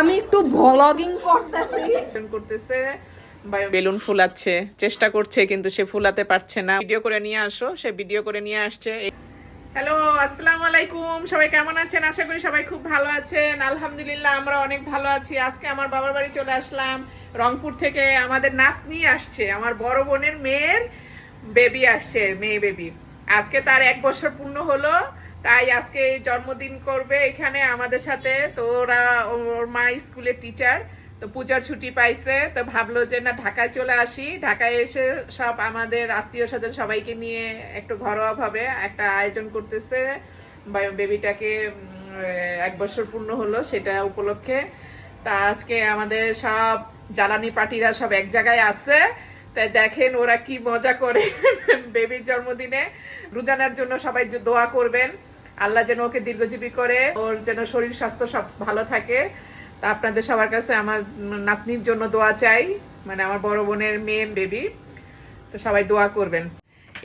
আমি একটু ভ্লগিং করতেছি। করতেছে বেলুন ফুলাচ্ছে, চেষ্টা করছে, কিন্তু সে ফুলাতে পারছে না। ভিডিও করে নিয়ে আসো, সে ভিডিও করে নিয়ে আসছে। হ্যালো আসসালামু আলাইকুম। সবাই কেমন আছেন? আশা করি সবাই খুব ভালো আছেন। আলহামদুলিল্লাহ, আমরা অনেক ভালো আছি। আজকে আমার বাবার বাড়ি চলে আসলাম। রংপুর থেকে আমাদের নাতনি আসছে। আমার বড় বোনের মেয়ের বেবি আসছে, মেয়ে বেবি আজকে তার এক বছর পূর্ণ হলো। তাই আজকে জন্মদিন করবে এখানে আমাদের সাথে। তো ওরা, ওর মা স্কুলের টিচার তো পূজার ছুটি পাইছে। তো ভাবলো যে না, ঢাকায় চলে আসি। ঢাকায় এসে সব আমাদের আত্মীয় স্বজন সবাইকে নিয়ে একটু ঘরোয়া ভাবে একটা আয়োজন করতেছে। বেবিটাকে এক বছর পূর্ণ হলো সেটা উপলক্ষে। তা আজকে আমাদের সব জ্বালানি পার্টিরা সব এক জায়গায় আছে। তাই দেখেন ওরা কি মজা করে বেবির জন্মদিনে। রুজানার জন্য সবাই দোয়া করবেন। আল্লাহ যেন ওকে দীর্ঘজীবী করে, ওর যেন শরীর, স্বাস্থ্য সব ভালো থাকে। তা আপনাদের সবার কাছে আমার নাতনির জন্য দোয়া চাই মানে আমার বড় বোনের মেয়ে বেবি তো সবাই দোয়া করবেন।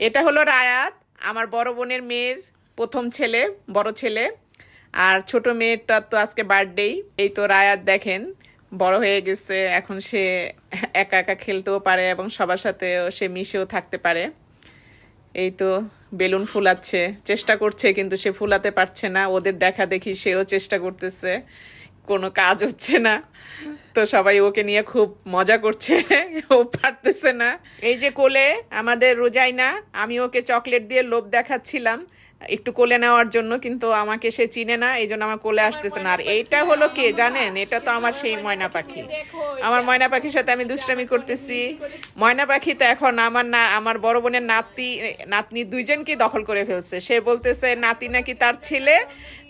এটা হলো রায়াত, আমার বড় বোনের মেয়ের প্রথম ছেলে, বড় ছেলে। আর ছোট মেয়েরটা তো আজকে বার্থডেই এই তো রায়াত দেখেন, বড় হয়ে গেছে, এখন সে একা একা খেলতেও পারে এবং সবার সাথে সে মিশেও থাকতে পারে। এই তো বেলুন ফুলাচ্ছে, চেষ্টা করছে কিন্তু সে ফুলাতে পারছে না। ওদের দেখা দেখি সেও চেষ্টা করতেছে, কোনো কাজ হচ্ছে না। তো সবাই ওকে নিয়ে খুব মজা করছে, ও পারতেছে না। এই যে কোলে আমাদের রোজাইনা, আমি ওকে চকলেট দিয়ে লোভ দেখাচ্ছিলাম। একটু কোলে নেওয়ার জন্য কিন্তু আমাকে সে চিনে না এই জন্য আমার কোলে আসতেছে না। আর এইটা হলো কে জানেন? এটা তো আমার সেই ময়না পাখি আমার ময়না পাখির সাথে আমি দুষ্টামি করতেছি। ময়না পাখি তো এখন আমার না আমার বড় বোনের নাতি নাতনি দুইজনকে দখল করে ফেলছে। সে বলতেছে নাতি নাকি তার ছেলে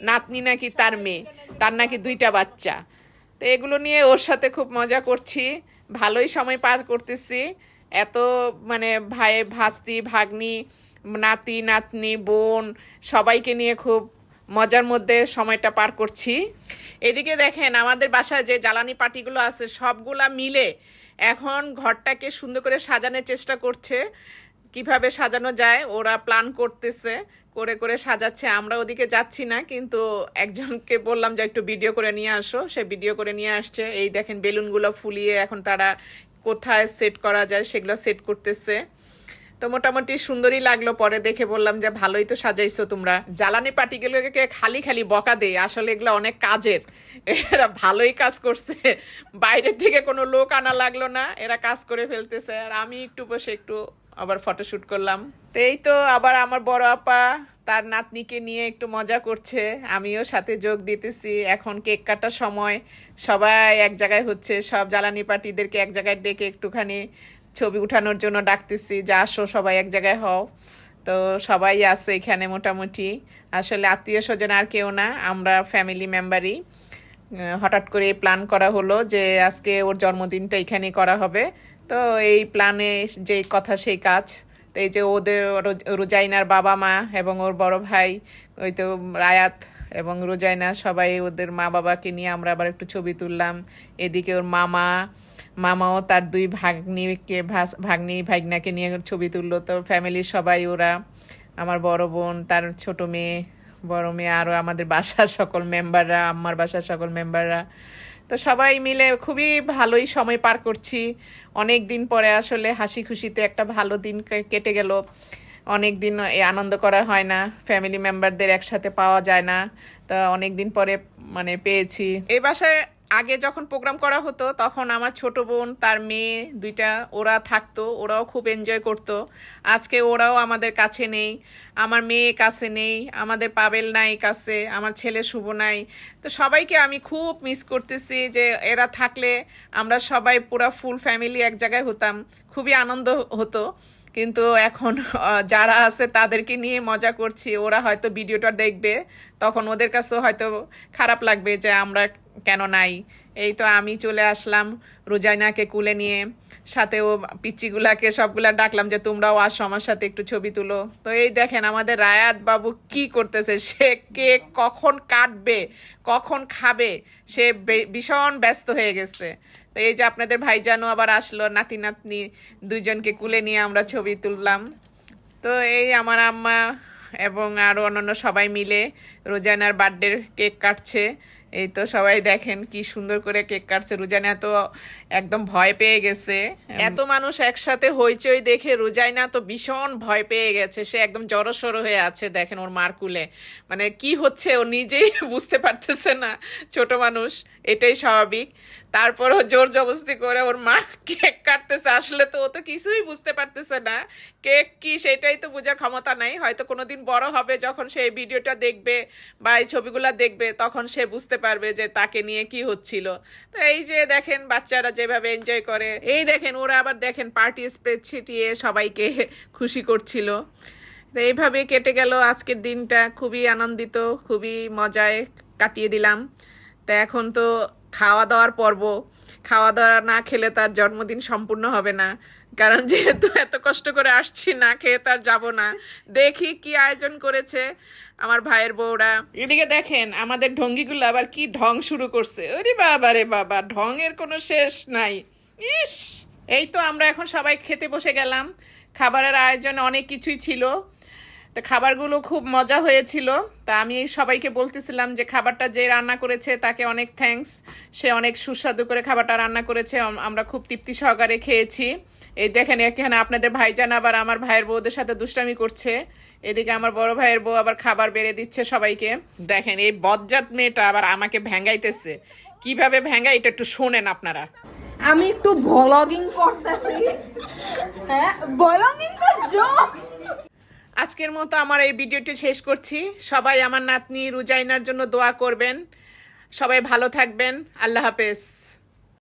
নাতনি নাকি তার মেয়ে তার নাকি দুইটা বাচ্চা। তো এগুলো নিয়ে ওর সাথে খুব মজা করছি। ভালোই সময় পার করতেছি। এত মানে ভাই, ভাস্তি, ভাগ্নি, নাতি, নাতনি, বোন সবাইকে নিয়ে খুব মজার মধ্যে সময়টা পার করছি। এদিকে দেখেন আমাদের বাসায় যে জ্বালানি পাটিগুলো আছে সবগুলা মিলে এখন ঘরটাকে সুন্দর করে সাজানোর চেষ্টা করছে। কীভাবে সাজানো যায়, ওরা প্ল্যান করতেছে, করে করে সাজাচ্ছে, আমরা ওদিকে যাচ্ছি না, কিন্তু একজনকে বললাম যে একটু ভিডিও করে নিয়ে আসো, সে ভিডিও করে নিয়ে আসছে। এই দেখেন বেলুনগুলো ফুলিয়ে এখন তারা কোথায় সেট করা যায় সেগুলো সেট করতেছে। তো মোটামুটি সুন্দরই লাগল পরে দেখে বললাম যে ভালোই তো সাজাইছো তোমরা। জ্বালানি পাটিগুলোকে খালি খালি বকা দেয় আসলে এগুলো অনেক কাজের। এরা ভালোই কাজ করছে। বাইরের থেকে কোনো লোক আনা লাগল না, এরা কাজ করে ফেলতেছে। আর আমি একটু বসে একটু আবার ফটোশ্যুট করলাম। তো এই তো আবার আমার বড় আপা। তার নাতনিকে নিয়ে একটু মজা করছে, আমিও সাথে যোগ দিতেছি। এখন কেক কাটার সময়, সবাই এক জায়গায় হচ্ছে, সব জ্বালানি পার্টিদেরকে এক জায়গায় ডেকে একটুখানি ছবি উঠানোর জন্য ডাকতেছি, যা আসো সবাই এক জায়গায় হও। তো সবাই আছে এখানে মোটামুটি। আসলে আত্মীয় স্বজন আর কেউ না, আমরা ফ্যামিলি মেম্বারই হঠাৎ করে প্ল্যান করা হলো যে আজকে ওর জন্মদিনটা এখানেই করা হবে। তো এই প্ল্যানে যে কথা, সেই কাজ। তো এই যে ওদের রোজাইনার বাবা মা এবং ওর বড় ভাই, ওই তো রায়াত এবং রোজাইনা সবাই ওদের মা বাবাকে নিয়ে আমরা আবার একটু ছবি তুললাম। এদিকে ওর মামা, মামাও তার দুই ভাগ্নিকে ভাগ্নি ভাগ্নাকে নিয়ে ছবি তুললো। তো ফ্যামিলির সবাই ওরা, আমার বড় বোন, তার ছোট মেয়ে, বড় মেয়ে আরও আমাদের বাসার সকল মেম্বাররা আম্মার বাসার সকল মেম্বাররা তো সবাই মিলে খুবই ভালোই সময় পার করছি। অনেক দিন পরে আসলে হাসি খুশিতে একটা ভালো দিন কেটে গেল। অনেক দিন এই আনন্দ করা হয় না ফ্যামিলি মেম্বারদের একসাথে পাওয়া যায় না। তা অনেক দিন পরে মানে পেয়েছি। এই বাসায় আগে যখন প্রোগ্রাম করা হতো, তখন আমার ছোট বোন, তার মেয়ে দুইটা, ওরা থাকতো, ওরাও খুব এনজয় করতো। আজকে ওরাও আমাদের কাছে নেই, আমার মেয়ে কাছে নেই, আমাদের পাবেল নাই কাছে আমার ছেলে শুভ নাই। তো সবাইকে আমি খুব মিস করতেছি যে এরা থাকলে আমরা সবাই পুরা ফুল ফ্যামিলি এক জায়গায় হতাম। খুবই আনন্দ হতো। কিন্তু এখন যারা আছে তাদেরকে নিয়ে মজা করছি। ওরা হয়তো ভিডিওটা দেখবে, তখন ওদের কাছেও হয়তো খারাপ লাগবে যে আমরা কেন নাই? এই তো আমি চলে আসলাম রোজাইনাকে কুলে নিয়ে। সাথে ও পিচ্চিগুলাকে সবগুলা ডাকলাম যে, তোমরাও আসো আমার সাথে একটু ছবি তুলো। তো এই দেখেন আমাদের রায়াত বাবু কি করতেছে, সে কেক কখন কাটবে, কখন খাবে, সে ভীষণ ব্যস্ত হয়ে গেছে। তো এই যে আপনাদের ভাইজানও আবার আসলো, নাতি নাতনি দুইজনকে কুলে নিয়ে আমরা ছবি তুললাম। তো এই আমার আম্মা এবং আরও অন্যান্য সবাই মিলে রোজানার বার্থডের কেক কাটছে। এই তো সবাই দেখেন কি সুন্দর করে কেক কাটছে। রুজানা তো একদম ভয় পেয়ে গেছে। এত মানুষ একসাথে হইচই দেখে রুজাইনা তো ভীষণ ভয় পেয়ে গেছে। সে একদম জড়সড় হয়ে আছে দেখেন ওর মার কুলে। মানে কি হচ্ছে ও নিজেই বুঝতে পারতেছে না ছোট মানুষ এটাই স্বাভাবিক। তারপরও জোর জবরদস্তি করে ওর মা কেক কাটতেছে। আসলে তো ও তো কিছুই বুঝতে পারতেছে না। কেক কি সেটাই তো বোঝার ক্ষমতা নাই। হয়তো কোনোদিন বড় হবে যখন সে ভিডিওটা দেখবে বা এই ছবিগুলো দেখবে তখন সে বুঝতে পারবে যে তাকে নিয়ে কি হচ্ছিল। তো এই যে দেখেন বাচ্চারা যেভাবে এনজয় করে। এই দেখেন, ওরা আবার দেখেন পার্টি স্প্রে ছিটিয়ে সবাইকে খুশি করছিল। তো এইভাবে কেটে গেল আজকের দিনটা। খুবই আনন্দিত, খুবই মজায় কাটিয়ে দিলাম। তা এখন তো খাওয়া দাওয়ার পর্ব। খাওয়া দাওয়া না খেলে তার জন্মদিন সম্পূর্ণ হবে না। কারণ যেহেতু এত কষ্ট করে আসছি, না খেয়ে তার যাব না। দেখি কি আয়োজন করেছে। আমার ভাইয়ের বউরা। এদিকে দেখেন, আমাদের ঢঙ্গিগুলো আবার কি ঢং শুরু করছে। ওরে বাবা রে বাবা, ঢঙের কোনো শেষ নাই। ইস! এই তো আমরা এখন সবাই খেতে বসে গেলাম। খাবারের আয়োজন অনেক কিছুই ছিল। তো খাবারগুলো খুব মজা হয়েছিল। তা আমি সবাইকে বলতেছিলাম যে খাবারটা যে রান্না করেছে তাকে অনেক থ্যাঙ্কস সে অনেক সুস্বাদু করে খাবারটা রান্না করেছে। আমরা খুব তৃপ্তি সহকারে খেয়েছি। এই দেখেন এখানে আপনাদের ভাইজান আবার আমার ভাইয়ের বউদের সাথে দুষ্টামি করছে। এদিকে আমার বড় ভাইয়ের বউ আবার খাবার বেড়ে দিচ্ছে সবাইকে। দেখেন এই বজ্জাত মেয়েটা আবার আমাকে ভেঙ্গাইতেছে। কীভাবে ভেঙ্গাই এটা একটু শোনেন আপনারা। আমি একটু ব্লগিং করতেছি। হ্যাঁ ব্লগিং তো জোক আজকের মতো আমার এই ভিডিওটি শেষ করছি। সবাই আমার নাতনি রুজাইনার জন্য দোয়া করবেন। সবাই ভালো থাকবেন। আল্লাহ হাফেজ।